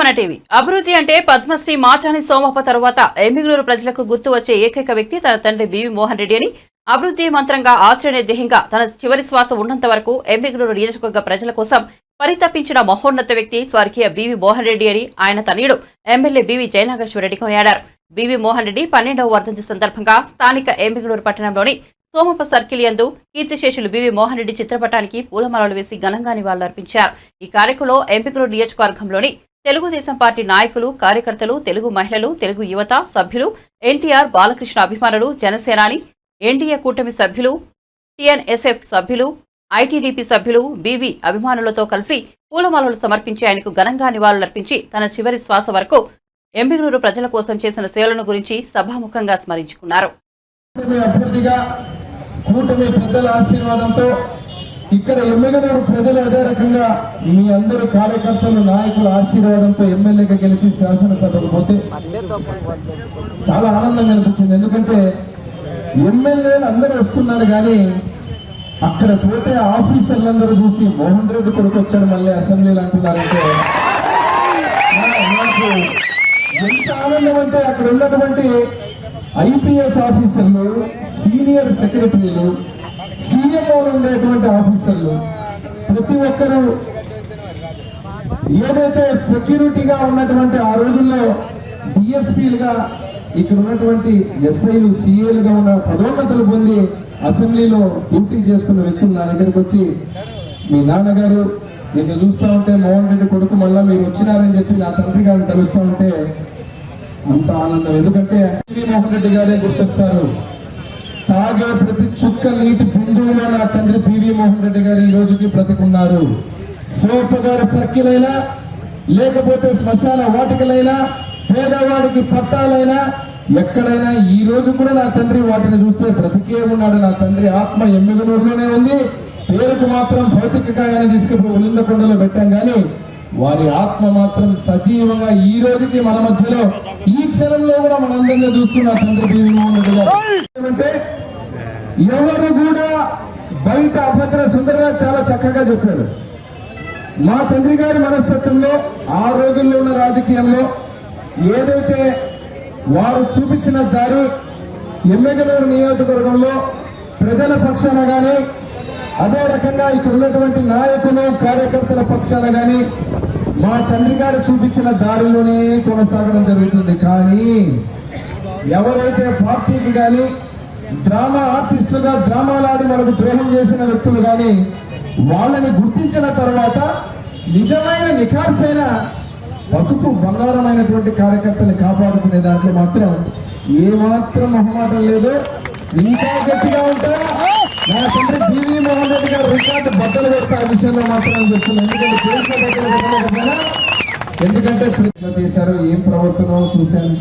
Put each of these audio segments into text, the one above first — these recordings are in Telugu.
మన టీవీ. అభివృద్ధి అంటే పద్మశ్రీ మాచాని సోమప్ప తర్వాత ఎమ్మిగనూరు ప్రజలకు గుర్తు వచ్చే ఏకైక వ్యక్తి తన తండ్రి బివి మోహన్ రెడ్డి అని అభివృద్ధి మంత్రంగా ఆచరణ ధ్యేయంగా తన చివరి శ్వాస ఉన్నంత వరకు ఎమ్మిగనూరు నియోజకవర్గ ప్రజల కోసం పరితపించిన మహోన్నత వ్యక్తి స్వర్గీయ బివి మోహన్ రెడ్డి అని ఆయన తనయుడు ఎమ్మెల్యే బివి జయనాగేశ్వరరెడ్డి కొనియాడారు. బివి మోహన్ రెడ్డి పన్నెండవ వర్ధంతి సందర్భంగా స్థానిక ఎమ్మిగనూరు పట్టణంలోని సోమప్ప సర్కిల్ యందు కీర్తిశేషులు బివి మోహన్ రెడ్డి చిత్రపటానికి పూలమాలలు వేసి ఘనంగా నివాళులర్పించారు. ఈ కార్యక్రమంలో ఎంపికూరు నియోజకవర్గంలోని తెలుగుదేశం పార్టీ నాయకులు కార్యకర్తలు తెలుగు మహిళలు తెలుగు యువత సభ్యులు ఎన్టీఆర్ బాలకృష్ణ అభిమానులు జనసేనాని ఎన్డీఏ కూటమి సభ్యులు టీఎన్ఎస్ఎఫ్ సభ్యులు ఐటీడీపీ సభ్యులు బీవీ అభిమానులతో కలిసి పూలమాలలు సమర్పించి ఆయనకు ఘనంగా నివాళులర్పించి తన చివరి శ్వాస వరకు ఎంపికనూరు ప్రజల కోసం చేసిన సేవలను గురించి సభాముఖంగా స్మరించుకున్నారు. కూటమి పెద్దల ఆశీర్వాదంతో ఇక్కడ ఎమ్మెల్యేలు ప్రజలు అదే రకంగా మీ అందరు కార్యకర్తలు నాయకుల ఆశీర్వాదంతో ఎమ్మెల్యేగా గెలిచి శాసనసభకు పోతే చాలా ఆనందంగా అనిపించింది. ఎందుకంటే ఎమ్మెల్యేలు అందరూ వస్తున్నారు కానీ అక్కడ పోతే ఆఫీసర్లందరూ చూసి మోహన్ రెడ్డి కొడుకు వచ్చాడు మళ్ళీ అసెంబ్లీలు అంటున్నారంటే నాకు ఎంత ఆనందం అంటే అక్కడ ఉన్నటువంటి ఐపీఎస్ ఆఫీసర్లు సీనియర్ సెక్రటరీలు సీఎంఓ ఉండేటువంటి ఆఫీసర్లు ప్రతి ఒక్కరూ ఏదైతే సెక్యూరిటీగా ఉన్నటువంటి ఆ రోజుల్లో డిఎస్పీలుగా ఇక్కడ ఉన్నటువంటి ఎస్ఐలు సిఏలుగా ఉన్న పదోన్నతులు పొంది అసెంబ్లీలో డ్యూటీ చేస్తున్న వ్యక్తులు నా దగ్గరకు వచ్చి మీ నాన్నగారు నేను చూస్తా ఉంటే మోహన్ రెడ్డి కొడుకు మళ్ళీ మీరు వచ్చినారని చెప్పి నా తండ్రి గారిని కలుస్తా ఉంటే అంత ఆనందం. ఎందుకంటే మోహన్ రెడ్డి గారే గుర్తిస్తారు. తాగే ప్రతి చుక్క నీటి బిందువులో నా తండ్రి పివి మోహన్ రెడ్డి గారు ఈ రోజుకి బ్రతికున్నారు. సోప గారి సర్కిల్ అయినా లేకపోతే శ్మశాన వాటికలైనా పేదవాడికి పట్టాలైనా ఎక్కడైనా ఈ రోజు కూడా నా తండ్రి వాటిని చూస్తే బ్రతికే ఉన్నాడు. నా తండ్రి ఆత్మ ఎమ్మిగనూరులోనే ఉంది. పేరుకు మాత్రం భౌతిక కాయాన్ని తీసుకుపోయి ఉలిందకొండలో పెట్టాం. కానీ వారి ఆత్మ మాత్రం సజీవంగా ఈ రోజుకి మన మధ్యలో ఈ క్షణంలో కూడా మనందరినీ చూస్తున్న తండ్రి రెడ్డి గారు ఏమంటే ఎవరు కూడా బయట అభద్ర సుందరరాజ్ చాలా చక్కగా చెప్పాడు మా తండ్రి గారి మనస్తత్వంలో ఆ రోజుల్లో ఉన్న రాజకీయంలో ఏదైతే వారు చూపించిన దారి ఎమ్మెగనూరు నియోజకవర్గంలో ప్రజల పక్షాన కానీ అదే రకంగా ఇక్కడ ఉన్నటువంటి నాయకులు కార్యకర్తల పక్షాన గాని మా తండ్రి గారు చూపించిన దారిలోనే కొనసాగడం జరుగుతుంది. కానీ ఎవరైతే పార్టీకి కానీ డ్రామా ఆర్టిస్టులుగా డ్రామాలాడి మనకు ద్రోహం చేసిన వ్యక్తులు కానీ వాళ్ళని గుర్తించిన తర్వాత నిజమైన నిఖార్సైన పసుపు బంగారమైనటువంటి కార్యకర్తని కాపాడుకునే దాంట్లో మాత్రం ఏమాత్రం మొహమాటం లేదు. ఇంకా గట్టిగా ఉంటారా? నా తండ్రి బివి మోహన్ రెడ్డి గారు రికార్డు బద్దలు పెడతా ఆ విషయంలో మాత్రం చెప్తున్నాను ఎందుకంటే బద్దలు ఎందుకంటే ప్రయత్నం చేశారు ఏం ప్రవర్తన చూశాను.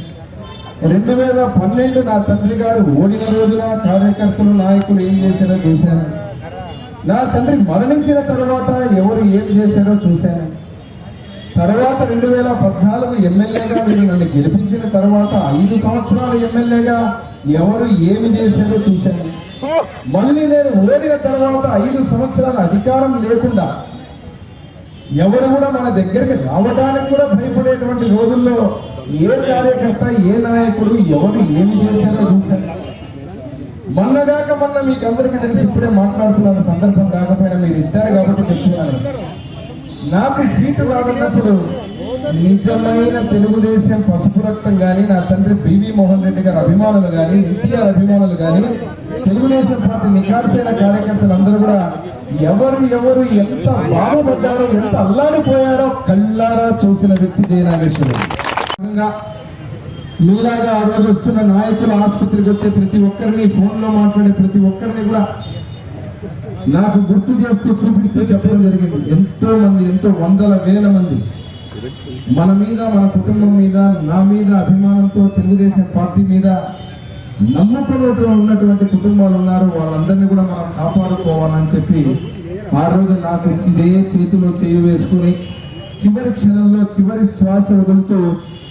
రెండు వేల పన్నెండు నా తండ్రి గారు ఓడిన రోజున కార్యకర్తలు నాయకులు ఏం చేశారో చూశాను. నా తండ్రి మరణించిన తర్వాత ఎవరు ఏం చేశారో చూశాను. తర్వాత రెండు వేల పద్నాలుగు ఎమ్మెల్యేగా మీరు నన్ను గెలిపించిన తర్వాత ఐదు సంవత్సరాలు ఎమ్మెల్యేగా ఎవరు ఏమి చేశారో చూశాను. మళ్ళీ నేను ఓడిన తర్వాత ఐదు సంవత్సరాల అధికారం లేకుండా ఎవరు కూడా మన దగ్గరికి రావడానికి కూడా భయపడేటువంటి రోజుల్లో ఏ కార్యకర్త ఏ నాయకుడు ఎవరు ఏమి చేశారో చూశారు. మొన్నగాక మొన్న మీకు అందరికీ తెలిసి ఇప్పుడే మాట్లాడుతున్న సందర్భం కాకపోయినా మీరు ఇద్దరు కాబట్టి చెప్తున్నాను. నాకు సీటు రాదన్నప్పుడు నిజమైన తెలుగుదేశం పసుపు రక్తం కానీ నా తండ్రి బివి మోహన్ రెడ్డి గారి అభిమానులు కానీ ఎన్టీఆర్ అభిమానులు కానీ తెలుగుదేశం పార్టీ నిఖార్సైన కార్యకర్తలు అందరూ కూడా ఎవరు ఎవరు ఎంత బాధపడ్డారో ఎంత అల్లాడిపోయారో కళ్ళారా చూసిన వ్యక్తి జయనాగేశ్వరుడు. మీలాగా ఆ రోజు వస్తున్న నాయకులు ఆసుపత్రికి వచ్చే ప్రతి ఒక్కరిని ఫోన్లో మాట్లాడే ప్రతి ఒక్కరిని కూడా నాకు గుర్తు చేస్తూ చూపిస్తూ చెప్పడం జరిగింది. ఎంతో మంది ఎంతో వందల వేల మంది. మన మీద మన కుటుంబం మీద నా మీద అభిమానంతో తెలుగుదేశం పార్టీ మీద నమ్మకంలో ఉన్నటువంటి కుటుంబాలు ఉన్నారు. వాళ్ళందరినీ కూడా మనం కాపాడుకోవాలని చెప్పి ఆ రోజు నాకు ఇదే చేతిలో చేయి వేసుకుని చివరి క్షణంలో చివరి శ్వాస వదులుతూ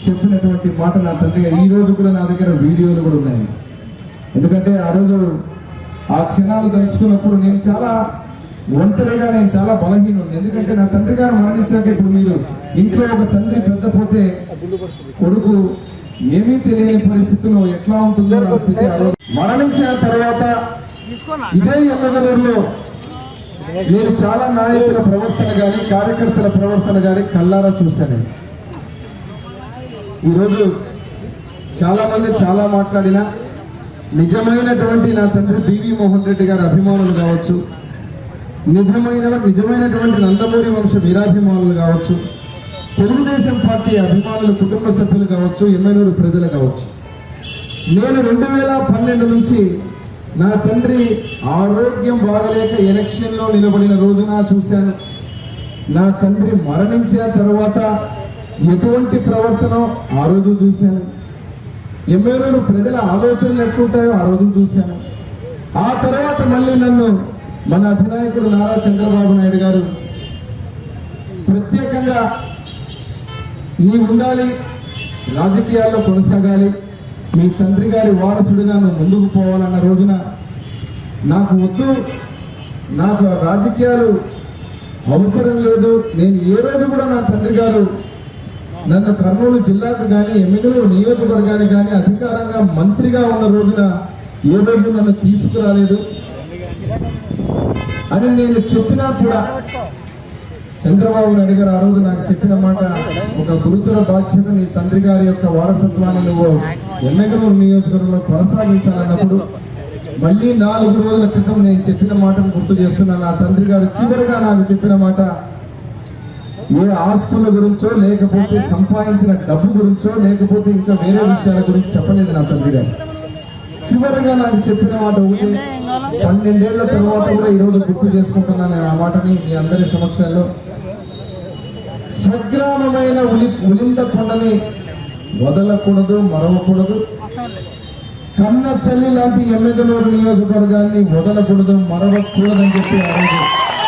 చెప్పినటువంటి మాట నా తండ్రి ఈ రోజు కూడా నా దగ్గర వీడియోలు కూడా ఉన్నాయి. ఎందుకంటే ఆ రోజు ఆ క్షణాలు తలుచుకున్నప్పుడు నేను చాలా ఒంటరిగా నేను చాలా బలహీనుడు ఎందుకంటే నా తండ్రి గారు మరణించాక ఇప్పుడు మీరు ఇంట్లో ఒక తండ్రి పెద్ద పోతే కొడుకు ఏమీ తెలియని పరిస్థితిలో ఎట్లా ఉంటుందో నా స్థితి. మరణించిన తర్వాత ఇదే ఎల్లగలూరులో నేను చాలా నాయకుల ప్రవర్తన గాని కార్యకర్తల ప్రవర్తన గాని కల్లారా చూశాను. ఈరోజు చాలా మంది చాలా మాట్లాడినా నిజమైనటువంటి నా తండ్రి బివి మోహన్ రెడ్డి గారి అభిమానులు కావచ్చు నిజమైన నిజమైనటువంటి నందమూరి వంశ వీరాభిమానులు కావచ్చు తెలుగుదేశం పార్టీ అభిమానులు కుటుంబ సభ్యులు కావచ్చు ఎమ్మెనూరు ప్రజలు కావచ్చు. నేను రెండు వేల పన్నెండు నుంచి నా తండ్రి ఆరోగ్యం బాగలేక ఎలక్షన్లో నిలబడిన రోజున చూశాను. నా తండ్రి మరణించిన తర్వాత ఎటువంటి ప్రవర్తన ఆ రోజు చూశాను. ఎమ్మెల్యేలు ప్రజల ఆలోచనలు ఎట్లుంటాయో ఆ రోజు చూశాను. ఆ తర్వాత మళ్ళీ నన్ను మన అధినాయకులు నారా చంద్రబాబు నాయుడు గారు ప్రత్యేకంగా నీ ఉండాలి రాజకీయాల్లో కొనసాగాలి. మీ తండ్రి గారి వారసుడిగా నువ్వు ముందుకు పోవాలన్న రోజున నాకు వద్దు. నాకు రాజకీయాలు అవసరం లేదు. నేను ఏ రోజు కూడా నా తండ్రి గారు నన్ను కర్నూలు జిల్లాకు కానీ ఎమ్మెల్యేలు నియోజకవర్గానికి కానీ అధికారంగా మంత్రిగా ఉన్న రోజున ఏ రోజు నన్ను తీసుకురాలేదు. అని నేను చెప్పినా కూడా చంద్రబాబు నాయుడు గారు ఆ రోజు నాకు చెప్పిన మాట ఒక గురుతుల బాధ్యత నీ తండ్రి గారి యొక్క వారసత్వాన్ని నువ్వు ఎమ్మెగనూరు నియోజకవర్గంలో కొనసాగించాలన్నప్పుడు మళ్ళీ నాలుగు రోజుల క్రితం నేను చెప్పిన మాటను గుర్తు చేస్తున్నా. నా తండ్రి గారు చివరిగా నాకు చెప్పిన మాట ఏ ఆస్తుల గురించో లేకపోతే సంపాదించిన డబ్బు గురించో లేకపోతే ఇంకా వేరే విషయాల గురించి చెప్పలేదు నా తండ్రి గారు. చివరిగా నాకు చెప్పిన మాట ఒకటి పన్నెండేళ్ళ తర్వాత కూడా ఈరోజు గుర్తు చేసుకుంటున్నాను. నేను ఆ మాటని మీ అందరి సమక్షంలో స్వగ్రామమైన ఉలి ఉలింద కొండని వదలకూడదు మరవకూడదు. కన్న తల్లి లాంటి ఎమ్మెగనూరు నియోజకవర్గాన్ని వదలకూడదు మరవకూడదని చెప్పి ఆ